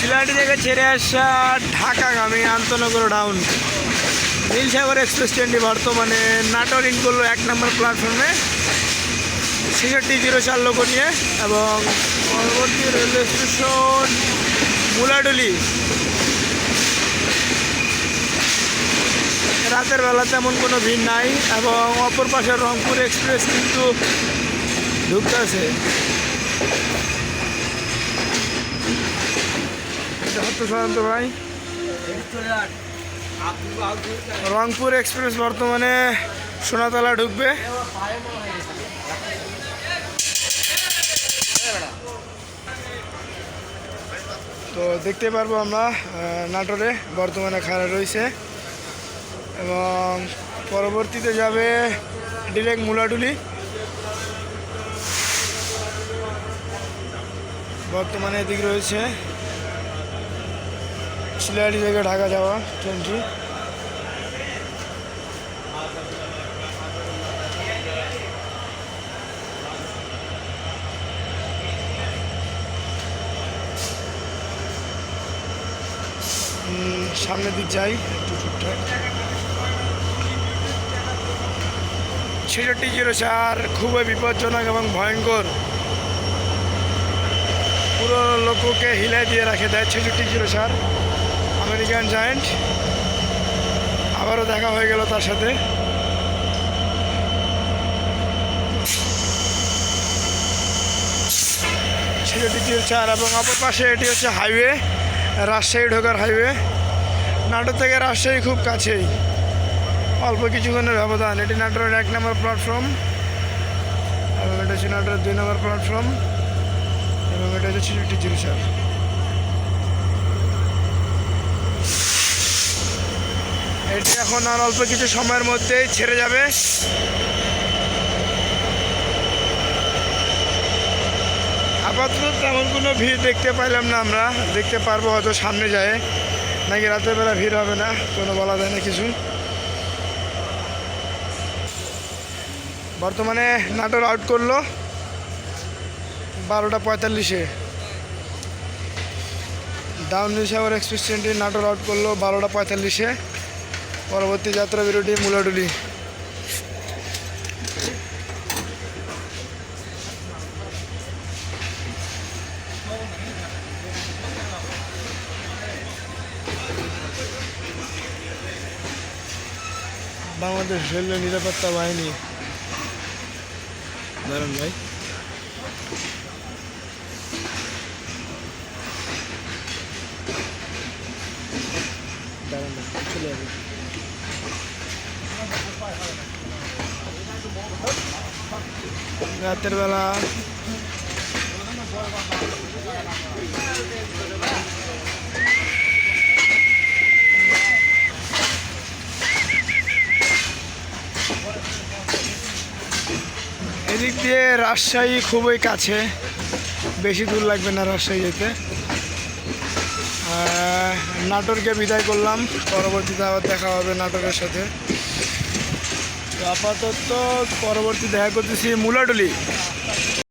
শিলাহাটি থেকে ছেড়ে আসা ঢাকাগামী আন্তনগর ডাউন নীলসাগর এক্সপ্রেস ট্রেনটি বর্তমানে নাটোর ইন করল এক নম্বর প্ল্যাটফর্মে ছেষট্টি জিরো চার লোক নিয়ে এবং পরবর্তী রেলওয়ে স্টেশন মুলাডুলি। রাতের বেলা তেমন কোনো ভিড় নাই এবং অপর পাশে রংপুর এক্সপ্রেস কিন্তু ঢুকতেছে। শান্ত ভাই। রংপুর এক্সপ্রেস বর্তমানে সোনাতলা ঢুকবে। তো দেখতে পারব আমরা নাটোরে বর্তমানে খাড়া রয়েছে। এবং পরবর্তীতে যাবে ডিরেক্ট মুলাডুলি। বর্তমানে এদিকে রয়েছে শিলাহাটি থেকে ঢাকা যাওয়া ট্রেনটি। উম, সামনের দিক যাই একটু টুকটাক। ছেষট্টি জিরো চার খুবই বিপজ্জনক এবং ভয়ঙ্কর। পুরো লোককে হিলাই দিয়ে রাখে দেয় ছেষট্টি জিরো চার আমেরিকান জায়েন্ট। আবারও দেখা হয়ে গেল তার সাথে। ছেষট্টি জিরো চার এবং অপর পাশে এটি হচ্ছে হাইওয়ে, রাজশাহী ঢোকার হাইওয়ে। নাটোর থেকে রাজশাহী খুব কাছেই। অল্প কিছুক্ষণের ব্যবধান। এটি নাটোরের এক নম্বর প্ল্যাটফর্ম। এবং এটা হচ্ছে নাটোরের দুই নম্বর প্ল্যাটফর্ম। এবং এটা হচ্ছে ছেষট্টি জিরো চার এটি এখন আর অল্প কিছু সময়ের মধ্যেই ছেড়ে যাবে। আপাতত তেমন কোনো ভিড় দেখতে পাইলাম না আমরা। দেখতে পারব হয়তো সামনে যায়। নাকি রাতের বেলা ভিড় হবে না? কোনো বলা যায় না কিছু। বর্তমানে নাটোর আউট করল। বারোটা পঁয়তাল্লিশে। ডাউন নিউসাগর এক্সপ্রেস ট্রেনটি নাটোর আউট করল বারোটা পঁয়তাল্লিশে। পরবর্তী যাত্রা বিরতি মুলাডুলি। বাংলাদেশ রেলওয়ে নিরাপত্তা বাহিনী। দাঁড়ান ভাই। দাঁড়ান ভাই, চলে যাবে রাতের বেলা। এদিক দিয়ে রাজশাহী খুবই কাছে। বেশি দূর লাগবে না রাজশাহী যেতে। নাটোরকে বিদায় করলাম। পরবর্তীতে আবার দেখা হবে নাটোরের সাথে। আপাতত পরবর্তী দেখা করতেছি মুলাডুলি।